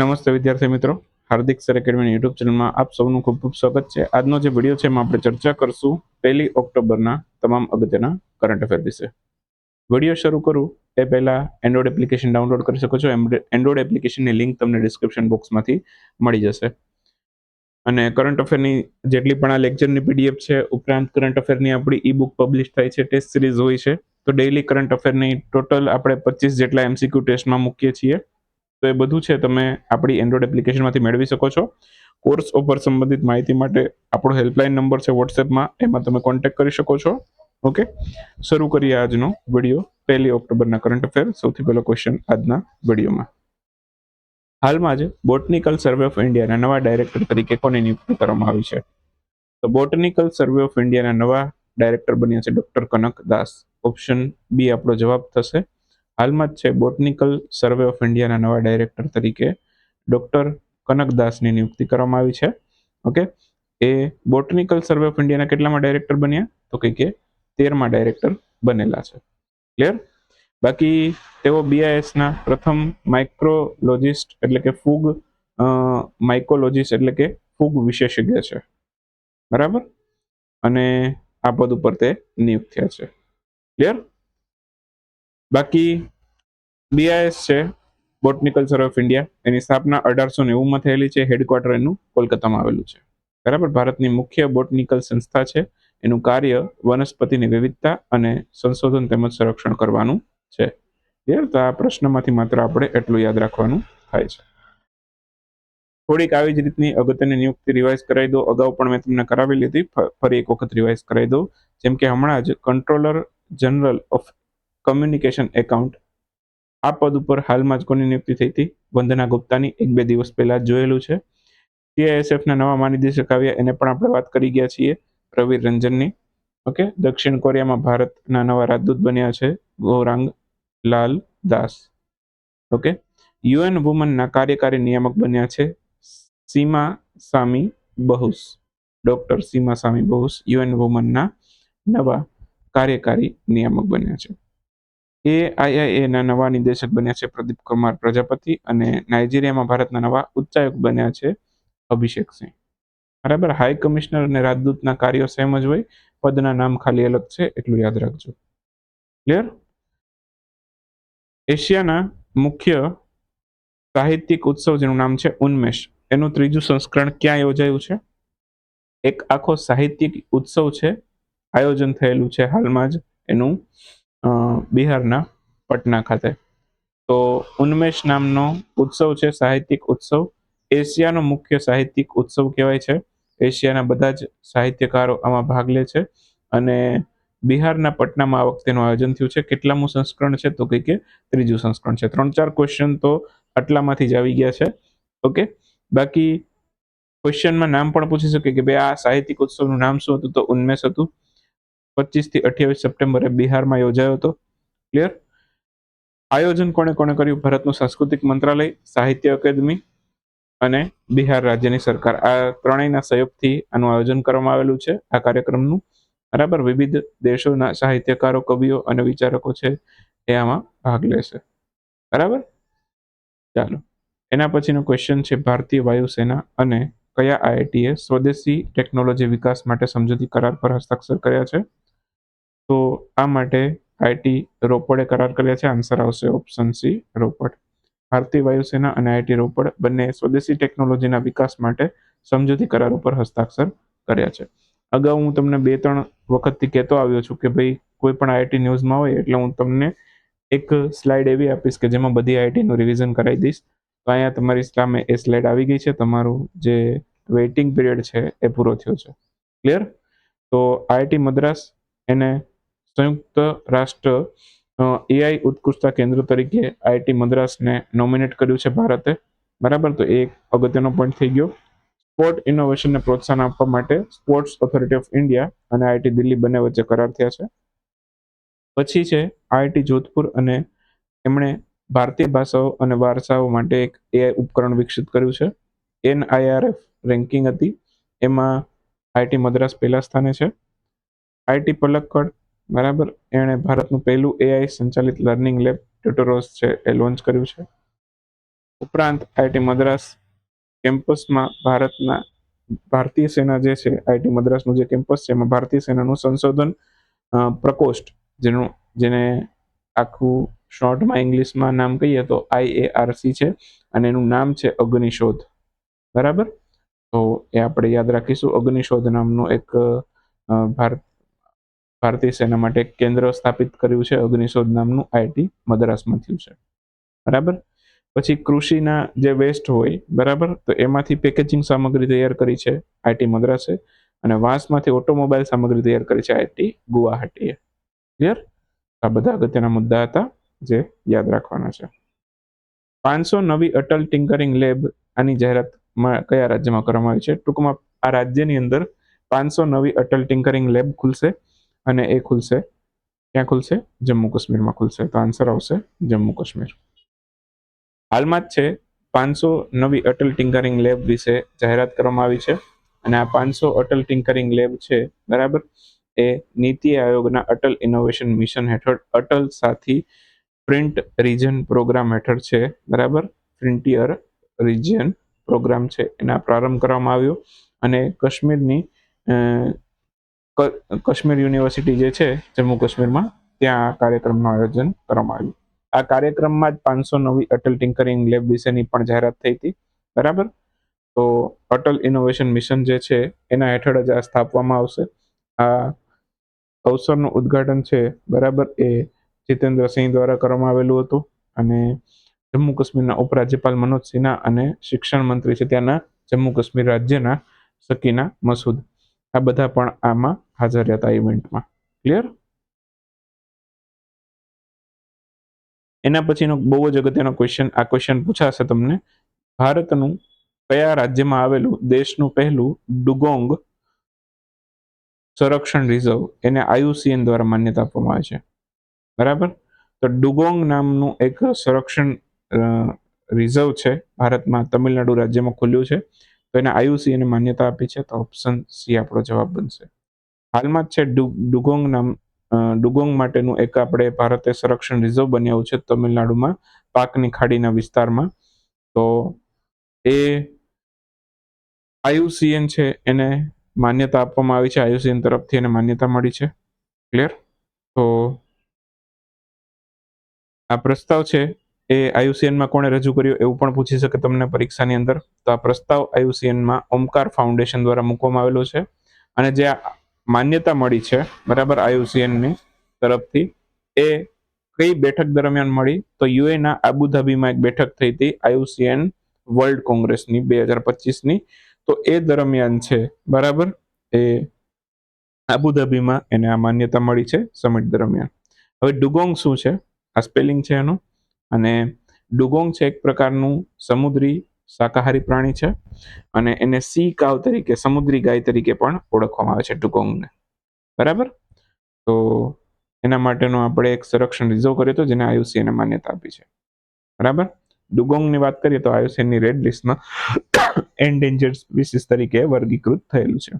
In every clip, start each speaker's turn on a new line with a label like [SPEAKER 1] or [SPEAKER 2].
[SPEAKER 1] નમસ્તે વિદ્યાર્થી મિત્રો. હાર્દિક સર એકેડમીની યુટ્યુબ ચેનલમાં આપ સૌનું ખૂબ ખૂબ સ્વાગત છે. આજનો જે વીડિયો છે એમાં આપણે ચર્ચા કરશું પહેલી ઓક્ટોબરના તમામ અગત્યના કરંટ અફેર વિશે. વીડિયો શરૂ કરું. એ પહેલાં એન્ડ્રોઇડ એપ્લિકેશન ડાઉનલોડ કરી શકો છો. એન્ડ્રોઇડ એપ્લિકેશનની લિંક તમને ડિસ્ક્રિપ્શન બોક્સમાંથી મળી જશે. અને કરંટ અફેરની જેટલી પણ આ લેક્ચરની પીડીએફ છે, ઉપરાંત કરંટ અફેરની આપણી ઈ બુક પબ્લિશ થાય છે ટેસ્ટ સિરીઝ હોય છે, તો ડેઇલી કરંટ અફેરની ટોટલ આપણે પચીસ જેટલા એમસીક્યુ ટેસ્ટમાં મૂકીએ છીએ. તો એ બધું છે તમે આપણી એન્ડ્રોઇડ એપ્લિકેશનમાંથી મેળવી શકો છો. કોર્સ ઓફર સંબંધિત માહિતી માટે આપણો હેલ્પલાઇન નંબર છે વોટ્સએપમાં એમાં તમે કોન્ટેક્ટ કરી શકો છો. ઓકે શરૂ કરીએ આજનો વીડિયો પહેલી ઓક્ટોબરના કરંટ અફેર સૌથી પહેલો ક્વેશ્ચન આજના વિડીયોમાં. હાલમાં જ બોટનિકલ સર્વે ઓફ ઇન્ડિયાના નવા ડાયરેક્ટર તરીકે કોની નિયુક્તિ કરવામાં આવી છે? તો બોટનિકલ સર્વે ઓફ ઇન્ડિયાના નવા ડાયરેક્ટર બન્યા છે ડોક્ટર કનક દાસ. ઓપ્શન બી આપણો જવાબ થશે. હાલમાં જ છે બોટનિકલ સર્વે ઓફ ઇન્ડિયાના નવા ડાયરેક્ટર તરીકે ડૉક્ટર કનકદાસની નિયુક્તિ કરવામાં આવી છે. ઓકે? એ બોટનિકલ સર્વે ઓફ ઇન્ડિયાના કેટલામાં ડાયરેક્ટર બન્યા? તો કંઈ કે તેરમાં ડાયરેક્ટર બનેલા છે. ક્લિયર? બાકી તેઓ બીઆઈએસના પ્રથમ માઇક્રોલોજિસ્ટ એટલે કે ફૂગ માઇકોલોજિસ્ટ એટલે કે ફૂગ વિશેષજ્ઞ છે. બરાબર? અને આ પદ ઉપર તે નિયુક્ત થયા છે. ક્લિયર? બાકી બીઆઈએસ છે બોટનિકલ સર્વે ઓફ ઇન્ડિયા એની સ્થાપના અઢારસો નેવુંમાં થયેલી છે હેડક્વાર્ટર એનું કોલકાતામાં આવેલું છે. બરાબર? ભારતની મુખ્ય બોટનિકલ સંસ્થા છે. એનું કાર્ય વનસ્પતિની વિવિધતા અને સંશોધન તેમજ સંરક્ષણ કરવાનું છે. તો આ પ્રશ્નમાંથી માત્ર આપણે એટલું યાદ રાખવાનું થાય છે. થોડીક આવી જ રીતની અગત્યની નિયુક્તિ રિવાઇઝ કરાવી દો. અગાઉ પણ મેં તમને કરાવી લીધી ફરી એક વખત રિવાઇઝ કરાવી દઉં. જેમ કે હમણાં જ controller general of communication account આ પદ ઉપર હાલમાં જ કોની નિયુક્તિ થઈ હતી? વંદના ગુપ્તાની એક બે દિવસ પહેલા જોયેલું છે. સીઆઈએસએફના નવા મહાનિદેશક આવ્યા, એને પણ આપણે વાત કરી ગયા છીએ પ્રવીર રંજનની. ઓકે દક્ષિણ કોરિયામાં ભારતના નવા રાજદૂત બન્યા છે ગૌરાંગ લાલ દાસ. ઓકે યુએન વુમનના કાર્યકારી નિયામક બન્યા છે સીમા સામી બહુસ ડોક્ટર સીમા સામી બહુસ યુએન વુમનના નવા કાર્યકારી નિયામક બન્યા છે. એઆઈઆઈએના નવા નિદેશક બન્યા છે પ્રદીપ કુમાર પ્રજાપતિ અને નાઇજીરિયામાં ભારતના નવા ઉચ્ચાયુક્ત બન્યા છે અભિષેક સિંહ. બરાબર? હાઈ કમિશનર અને રાજદૂતના કાર્યો સેમ જ હોય, પદના નામ ખાલી અલગ છે, એટલું યાદ રાખજો. ક્લિયર એશિયાના મુખ્ય સાહિત્યિક ઉત્સવ જેનું નામ છે ઉન્મેષ. એનું ત્રીજું સંસ્કરણ ક્યાં યોજાયું છે? એક આખો સાહિત્યિક ઉત્સવ છે, આયોજન થયેલું છે હાલમાં જ એનું બિહારના પટના ખાતે. તો ઉન્મેષ નામનો ઉત્સવ છે, સાહિત્યિક ઉત્સવ. એશિયાનો મુખ્ય સાહિત્યિક ઉત્સવ કહેવાય છે. એશિયાના બધા જ સાહિત્યકારો આમાં ભાગ લે છે અને બિહારના પટનામાં આ વખતેનું આયોજન થયું છે. કેટલામું સંસ્કરણ છે તો કંઈ કે ત્રીજું સંસ્કરણ છે. ત્રણ ચાર ક્વેશ્ચન તો આટલામાંથી જ આવી ગયા છે. ઓકે? બાકી ક્વેશ્ચનમાં નામ પણ પૂછી શકે કે ભાઈ આ સાહિત્યિક ઉત્સવનું નામ શું હતું? તો ઉન્મેષ હતું. પચીસથી અઠ્યાવીસ સપ્ટેમ્બરે બિહારમાં યોજાયો હતો. ક્લિયર આયોજન કોણે કોણે કર્યું? ભારતનું સાંસ્કૃતિક મંત્રાલય, સાહિત્ય અકાદમી અને બિહાર રાજ્યની સરકાર. આ ત્રણેયના સહયોગથી આનું આયોજન કરવામાં આવેલું છે. આ કાર્યક્રમનું બરાબર વિવિધ દેશોના સાહિત્યકારો, કવિઓ અને વિચારકો છે એ આમાં ભાગ લેશે. બરાબર? ચાલો. એના પછીનો ક્વેશ્ચન છે ભારતીય વાયુસેના અને કયા આઈઆઈટીએ સ્વદેશી ટેકનોલોજી વિકાસ માટે સમજૂતી કરાર પર હસ્તાક્ષર કર્યા છે? તો આ માટે આઈટી રોપડે કરાર કર્યા છે. આન્સર આવશે ઓપ્શન સી, રોપડ. ભારતીય વાયુસેના અને આઈટી રોપડ બંને સ્વદેશી ટેકનોલોજીના વિકાસ માટે સમજૂતી કરાર ઉપર હસ્તાક્ષર કર્યા છે. અગાઉ હું તમને બે ત્રણ વખતથી કહેતો આવ્યો છું કે ભાઈ, કોઈ પણ આઈઆઈટી ન્યૂઝમાં હોય એટલે હું તમને એક સ્લાઇડ એવી આપીશ કે જેમાં બધી આઈઆઈટીનું રિવિઝન કરાવી દઈશ. તો અહીંયા તમારી સામે એ સ્લાઇડ આવી ગઈ છે. તમારું જે વેઇટિંગ પીરિયડ છે એ પૂરો થયો છે. ક્લિયર તો આઈઆઈટી મદ્રાસ એને સંયુક્ત રાષ્ટ્ર એઆઈ ઉત્કૃષ્ટતા કેન્દ્ર તરીકે આઈઆઈટી મદ્રાસને નોમિનેટ કર્યું છે ભારતે. બરાબર? તો એ એક અગત્યનો પોઈન્ટ થઈ ગયો. સ્પોર્ટ ઇનોવેશનને પ્રોત્સાહન આપવા માટે સ્પોર્ટ્સ ઓથોરિટી ઓફ ઇન્ડિયા અને આઈઆઈટી દિલ્હી બંને વચ્ચે કરાર થયા છે. પછી છે આઈઆઈટી જોધપુર અને એમણે ભારતીય ભાષાઓ અને વારસાઓ માટે એક એઆઈ ઉપકરણ વિકસિત કર્યું છે. એનઆઈઆરએફ રેન્કિંગ હતી. એમાં આઈટી મદ્રાસ પહેલા સ્થાને છે. આઈટી પલક્કડ બરાબર? એણે ભારતનું પહેલું એઆઈ સંચાલિત લર્નિંગ લેબ ટ્યુટોરોસ છે, એ લોન્ચ કર્યું છે. ઉપરાંત આઈટી મદ્રાસ કેમ્પસમાં ભારતના ભારતીય સેના જે છે આઈટી મદ્રાસનું જે કેમ્પસ છે, એમાં ભારતીય સેનાનું સંશોધન પ્રકોષ્ઠ, જેનું, જેને આખું શોર્ટમાં ઇંગ્લિશમાં નામ કહીએ તો આઈએઆરસી છે, અને એનું નામ છે અગ્નિશોધ. બરાબર? તો એ આપણે યાદ રાખીશું. અગ્નિશોધ નામનું એક ભારત ભારતીય સેના માટે કેન્દ્ર સ્થાપિત કર્યું છે અગ્નિશોધ નામનું આઈઆઈટી મદ્રાસમાં થયું છે. બરાબર? પછી કૃષિના જે વેસ્ટ હોય, બરાબર? તો એમાંથી પેકેજિંગ સામગ્રી તૈયાર કરી છે આઈટી મદ્રાસે અને વાંસમાંથી ઓટોમોબાઈલ સામગ્રી તૈયાર કરી છે આઈટી ગુવાહાટીએ. ક્લિયર આ બધા અગત્યના મુદ્દા હતા જે યાદ રાખવાના છે. પાંચસો નવી અટલ ટિંકરિંગ લેબ આની જાહેરાત કયા રાજ્યમાં કરવામાં આવી છે? ટૂંકમાં આ રાજ્યની અંદર પાંચસો નવી અટલ ટિંકરિંગ લેબ ખુલશે. અને એ ખુલશે. ક્યાં ખુલશે? જમ્મુ કાશ્મીરમાં ખુલશે. તો આન્સર આવશે જમ્મુ કાશ્મીર. હાલમાં જ છે પાંચસો નવી અટલ ટિંકરિંગ લેબ વિશે જાહેરાત કરવામાં આવી છે. અને આ પાંચસો અટલ ટિંકરિંગ લેબ છે, બરાબર? એ નીતિ આયોગના અટલ ઇનોવેશન મિશન હેઠળ અટલ સાથી પ્રિન્ટ રિજન પ્રોગ્રામ હેઠળ છે, બરાબર? ફ્રન્ટિયર રિજિયન પ્રોગ્રામ છે. એના પ્રારંભ કરવામાં આવ્યો. અને કાશ્મીરની કાશ્મીર યુનિવર્સિટી જે છે, જમ્મુ કાશ્મીરમાં, ત્યાં આ કાર્યક્રમનું આયોજન કરવામાં આવ્યું. આ કાર્યક્રમમાં જ પાંચસો નવી અટલ ટિંકરિંગ લેબ વિશેની પણ જાહેરાત થઈ હતી. બરાબર? તો અટલ ઇનોવેશન મિશન જે છે, એના હેઠળ જ આ સ્થાપવામાં આવશે. આ અવસરનું ઉદ્ઘાટન છે, બરાબર, એ જીતેન્દ્રસિંહ દ્વારા કરવામાં આવેલું હતું. અને જમ્મુ કાશ્મીરના ઉપરાજ્યપાલ મનોજ સિન્હા અને શિક્ષણ મંત્રી છે ત્યાંના જમ્મુ કાશ્મીર રાજ્યના સકીના મસૂદ. આ બધા પણ આમાં હાજર હતા ઇવેન્ટમાં ક્લિયર એના પછીનો બહુ જ અગત્યનો ક્વેશ્ચન આ ક્વેશ્ચન પૂછાશે તમને. ભારતનું કયા રાજ્યમાં આવેલું દેશનું પહેલું ડુગોંગ સંરક્ષણ રિઝર્વ એને આયુસીએન દ્વારા માન્યતા આપવામાં આવે છે? બરાબર? તો ડુગોંગ નામનું એક સંરક્ષણ રિઝર્વ છે ભારતમાં, તમિલનાડુ રાજ્યમાં ખુલ્યું છે. તો એને આયુસીએને માન્યતા આપી છે. તો ઓપ્શન સી આપણો જવાબ બનશે. હાલમાં જ છે ડુગોંગ નામ ડુગોંગ માટેનું એક આપણે ભારતે સંરક્ષણ રિઝર્વ બન્યું છે તમિલનાડુમાં, પાકની ખાડીના વિસ્તારમાં. તો એ આયુસીએન છે, એને માન્યતા આપવામાં આવી છે, આયુસીએન તરફથી એને માન્યતા મળી છે. ક્લિયર? તો આ પ્રસ્તાવ છે, એ આયુસીએનમાં કોણે રજૂ કર્યો એવું પણ પૂછી શકે તમને પરીક્ષાની અંદર. તો આ પ્રસ્તાવ આયુસીએનમાં ઓમકાર ફાઉન્ડેશન દ્વારા મૂકવામાં આવેલો છે. અને જે માન્યતા મળી છે, બરાબર આયુસીએનની તરફથી. એ કઈ બેઠક દરમિયાન મળી? તો યુએના આબુધાબીમાં એક બેઠક થઈ હતી આયુસીએન વર્લ્ડ કોંગ્રેસની બે હજાર પચીસની. તો એ દરમિયાન છે, બરાબર, એ આબુધાબીમાં એને આ માન્યતા મળી છે, સમિટ દરમિયાન. હવે ડુગોંગ શું છે? આ સ્પેલિંગ છે એનું. અને ડુગોંગ છે એક પ્રકારનું સમુદ્રી શાકાહારી પ્રાણી છે અને એને સી કાવ તરીકે, સમુદ્રી ગાય તરીકે પણ ઓળખવામાં આવે છે, ડુકોંગને. બરાબર? તો એના માટેનો આપણે એક સંરક્ષણ રિઝર્વ કર્યો હતો, જેને આયુસીએને માન્યતા આપી છે. બરાબર? ડુગોંગની વાત કરીએ તો આયુસીએનની રેડ લિસ્ટમાં એન્ડેન્જર્ડ સ્પીસીસ તરીકે વર્ગીકૃત થયેલું છે.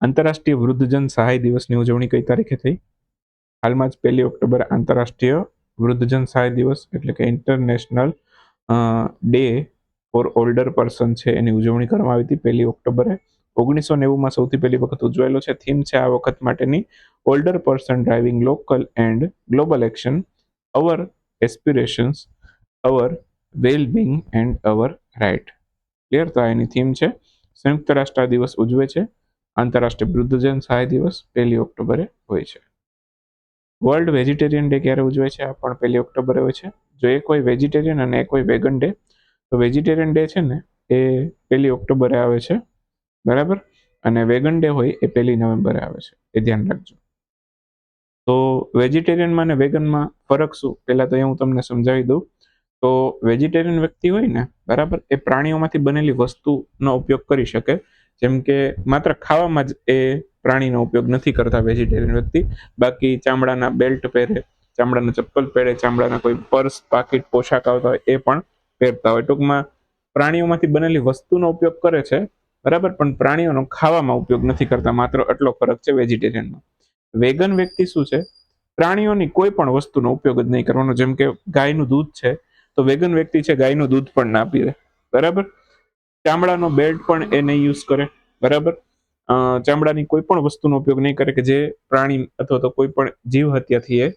[SPEAKER 1] આંતરરાષ્ટ્રીય વૃદ્ધજન સહાય દિવસની ઉજવણી કઈ તારીખે થઈ? હાલમાં જ પહેલી ઓક્ટોબર આંતરરાષ્ટ્રીય વૃદ્ધજન સહાય દિવસ એટલે કે international day for older person છે. એની ઉજવણી કરવામાં આવી હતી પહેલી ઓક્ટોબરે. ઓગણીસો નેવુંમાં સૌથી પહેલી વખત ઉજવાયેલો છે. થીમ છે આ વખત માટેની older person driving local and global action our aspirations our વેલ બિંગ એન્ડ અવર રાઇટ ક્લિયર તો એની થીમ છે. સંયુક્ત રાષ્ટ્ર દિવસ ઉજવે છે. આંતરરાષ્ટ્રીય વૃદ્ધજન સહાય દિવસ પહેલી ઓક્ટોબરે હોય છે. વર્લ્ડ વેજીટેરિયન ડે ક્યારે ઉજવાય છે? આ પણ પહેલી ઓક્ટોબરે હોય છે. જો એ કોઈ વેજીટેરિયન અને એ કોઈ વેગન ડે તો વેજીટેરિયન ડે છે ને, એ પહેલી ઓક્ટોબરે આવે છે. બરાબર? અને વેગન ડે હોય, એ પહેલી નવેમ્બરે આવે છે. એ ધ્યાન રાખજો. તો વેજીટેરિયનમાં અને વેગનમાં ફરક શું? પહેલાં તો એ હું તમને સમજાવી દઉં. તો વેજીટેરિયન વ્યક્તિ હોય ને, બરાબર, એ પ્રાણીઓમાંથી બનેલી વસ્તુનો ઉપયોગ કરી શકે. જેમ કે માત્ર ખાવામાં જ એ પ્રાણીનો ઉપયોગ નથી કરતા વેજીટેરિયન વ્યક્તિ. બાકી ચામડાના બેલ્ટ પહેરે, ચામડાના ચપ્પલ પહેરે, ચામડાના કોઈ પર્સ પાકીટ, પોશાક આવતા હોય એ પણ પહેરતા હોય. ટૂંકમાં પ્રાણીઓમાંથી બનેલી વસ્તુનો ઉપયોગ કરે છે, બરાબર? પણ પ્રાણીઓનો ખાવામાં ઉપયોગ નથી કરતા, માત્ર આટલો ફરક છે વેજીટેરિયનમાં વેગન વ્યક્તિ શું છે? પ્રાણીઓની કોઈ પણ વસ્તુનો ઉપયોગ જ નહીં કરવાનો. જેમ કે ગાયનું દૂધ છે, તો વેગન વ્યક્તિ છે ગાયનું દૂધ પણ ના પીવે, બરાબર? ચામડાનો બેલ્ટ પણ એ નહીં યુઝ કરે, બરાબર? ચામડાની કોઈ પણ વસ્તુનો ઉપયોગ નહીં કરે કે જે પ્રાણી અથવા તો કોઈ પણ જીવ હત્યાથી એ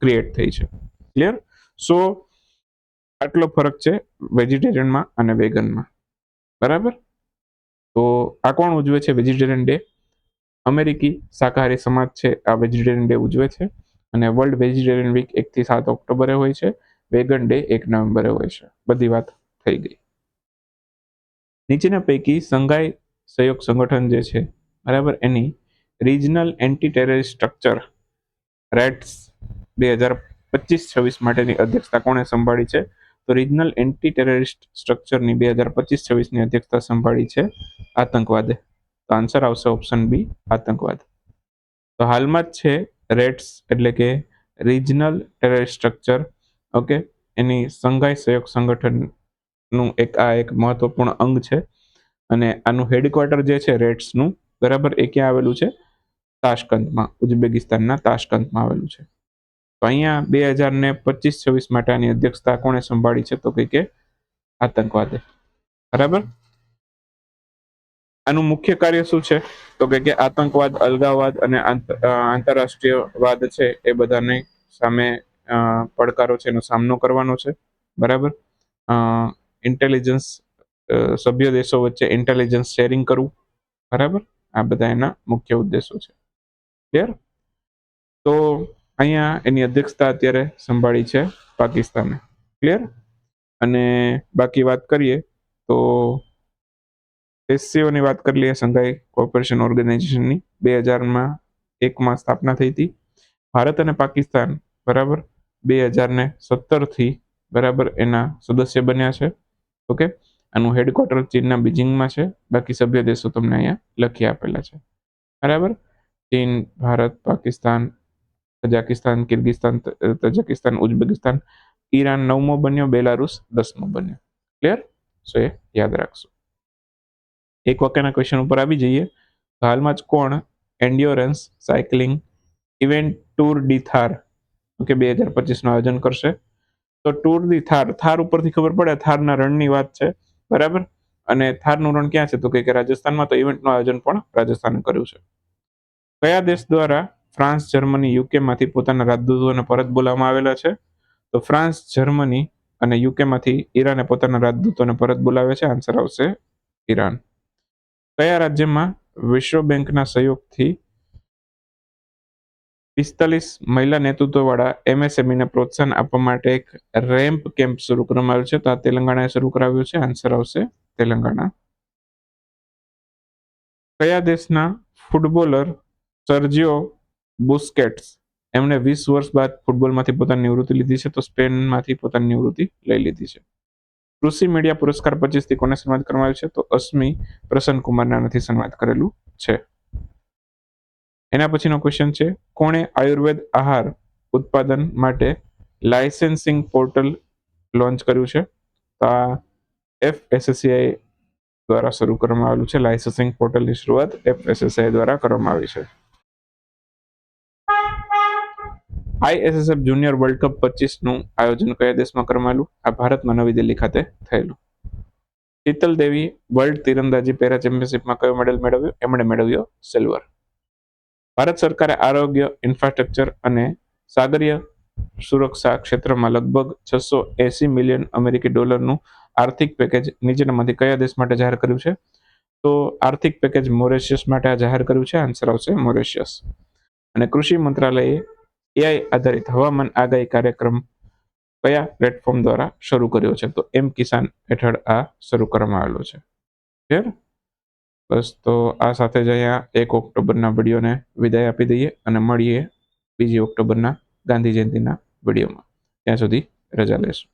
[SPEAKER 1] ક્રિએટ થઈ છે. ક્લિયર સો આટલો ફરક છે વેજીટેરિયનમાં અને વેગનમાં બરાબર? તો આ કોણ ઉજવે છે વેજીટેરિયન ડે અમેરિકી શાકાહારી સમાજ છે, આ વેજીટેરિયન ડે ઉજવે છે અને વર્લ્ડ વેજીટેરિયન વીક એકથી સાત ઓક્ટોબરે હોય છે વેગન ડે એક નવેમ્બરે હોય છે. બધી વાત થઈ ગઈ. નીચેના પૈકી સંઘાઈ સહયોગ સંગઠન જે છે, બરાબર? એની regional anti terrorist structure RATS બે હજાર પચીસ છવ્વીસ માટેની અધ્યક્ષતા કોણે સંભાળી છે? તો રિજનલ એન્ટી ટેરરિસ્ટ સ્ટ્રક્ચરની બે હજાર પચીસ છવ્વીસની અધ્યક્ષતા સંભાળી છે આતંકવાદે. તો આન્સર આવશે ઓપ્શન બી આતંકવાદ. તો હાલમાં જ છે રેટ્સ એટલે કે રિજનલ ટેરરિસ્ટ સ્ટ્રક્ચર ઓકે એની સંઘાઈ સહયોગ સંગઠનનું એક આ એક મહત્વપૂર્ણ અંગ છે. અને આનું હેડક્વાર્ટર જે છે રેટ્સનું, બરાબર એ ક્યાં આવેલું છે? તાશકંદમાં, ઉઝબેકિસ્તાનના તાશકંદમાં આવેલું છે. તો અહીંયા બે હજાર ને પચીસ છવ્વીસ માટે આની અધ્યક્ષતા કોણે સંભાળી છે તો કે આતંકવાદે. બરાબર? આનું મુખ્ય કાર્ય શું છે? તો કે કે આતંકવાદ અલગાવાદ અને આંતરરાષ્ટ્રીયવાદ છે એ બધાને સામે પડકારો છે એનો સામનો કરવાનો છે. બરાબર? ઇન્ટેલિજન્સ સભ્ય દેશો વચ્ચે ઇન્ટેલિજન્સ શેરિંગ કરવું. બરાબર? આ બધા એના મુખ્ય ઉદ્દેશો છે. ક્લિયર તો અહીંયા એની અધ્યક્ષતા અત્યારે સંભાળી છે પાકિસ્તાને. ક્લિયર અને બાકી વાત કરીએ તો એસસીઓની વાત કરી લઈએ સંઘાઈ કોર્પોરેશન ઓર્ગેનાઇઝેશનની બે હજારમાં એકમાં સ્થાપના થઈ હતી. ભારત અને પાકિસ્તાન, બરાબર? બે હજાર ને સત્તરથી બરાબર એના સદસ્ય બન્યા છે. ઓકે? આનું હેડક્વાર્ટર ચીનના બીજિંગમાં છે. બાકી સભ્ય દેશો તમને અહીંયા લખી આપેલા છે. બરાબર? ચીન, Bharat, Pakistan Tajikistan Kyrgyzstan Tajikistan, Uzbekistan, Iran નવમો બન્યો, બેલારુસ દસમો બન્યો. ક્લિયર સો એ યાદ રાખશો. એક વાક્યના ક્વેશ્ચન ઉપર આવી જઈએ. હાલમાં જ કોણ endurance cycling event tour de Thar okay, બે હજાર પચીસનું આયોજન કરશે. તો ટૂર દી થાર થાર ઉપરથી ખબર પડે? થારના રણની વાત છે. બરાબર? અને થારનું રણ ક્યાં છે? તો કે રાજસ્થાનમાં તો ઇવેન્ટનું આયોજન પણ રાજસ્થાને કર્યું છે. કયા દેશ દ્વારા ફ્રાન્સ, જર્મની, યુકેમાંથી પોતાના રાજદૂતોને પરત બોલાવવામાં આવેલા છે? તો ફ્રાન્સ, જર્મની અને યુકેમાંથી ઈરાને પોતાના રાજદૂતોને પરત બોલાવે છે. આન્સર આવશે ઈરાન. કયા રાજ્યમાં વિશ્વ બેંકના સહયોગથી પિસ્તાલીસ મહિલા નેતૃત્વવાળા એમએસએમઈને પ્રોત્સાહન આપવા માટે એક રેમ્પ કેમ્પ શરૂ કરવામાં આવ્યો છે. તો આ તેલંગાણાએ શરૂ કરાવ્યું છે. આન્સર આવશે તેલંગાણા. કયા દેશના ફૂટબોલર સર્જિયો બુસ્કેટ્સ? એમણે વીસ વર્ષ બાદ ફૂટબોલમાંથી પોતાની નિવૃત્તિ લીધી છે. તો સ્પેનમાંથી પોતાની નિવૃત્તિ લઈ લીધી છે. કૃષિ મીડિયા પુરસ્કાર પચીસથી કોને સન્માનિત કરવામાં આવ્યું છે? તો અશ્મી પ્રસન્ન કુમારના નથી સન્માનિત કરેલું છે. એના પછીનો ક્વેશ્ચન છે, કોણે આયુર્વેદ આહાર ઉત્પાદન માટે લાયસન્સિંગ પોર્ટલ લોન્ચ કર્યું છે? તો આ એફએસએસસીઆઈ દ્વારા શરૂ કરવામાં આવેલું છે. લાયસન્સિંગ પોર્ટલની શરૂઆત એફએસએસઆઈ દ્વારા કરવામાં આવી છે. આઈએસએસએફ જુનિયર વર્લ્ડ કપ પચીસનું આયોજન કયા દેશમાં કરવામાં આવેલું? આ ભારતમાં નવી દિલ્હી ખાતે થયેલું. શીતલ દેવી વર્લ્ડ તીરંદાજી પેરા ચેમ્પિયનશિપમાં કયો મેડલ મેળવ્યો? એમણે મેળવ્યો સિલ્વર ભારત સરકારે આરોગ્ય ઇન્ફ્રાસ્ટ્રક્ચર અને સાગરીય સુરક્ષા ક્ષેત્રમાં લગભગ છસો એસી મિલિયન અમેરિકી ડોલરનું આર્થિક પેકેજ નીચેનામાંથી કયા દેશ માટે જાહેર કર્યું છે? તો આર્થિક પેકેજ મોરેશિયસ માટે આ જાહેર કર્યું છે? આન્સર આવશે મોરેશિયસ. અને કૃષિ મંત્રાલયે એઆઈ આધારિત હવામાન આગાહી કાર્યક્રમ કયા પ્લેટફોર્મ દ્વારા શરૂ કર્યો છે? તો એમ કિસાન હેઠળ આ શરૂ કરવામાં આવેલો છે. ક્લિયર બસ તો આ સાથે જ અહીંયા એક ઓક્ટોબરના વિડીયોને વિદાય આપી દઈએ અને મળીએ બીજી ઓક્ટોબરના ગાંધી જયંતિના વિડીયોમાં. ત્યાં સુધી રજા લેશું.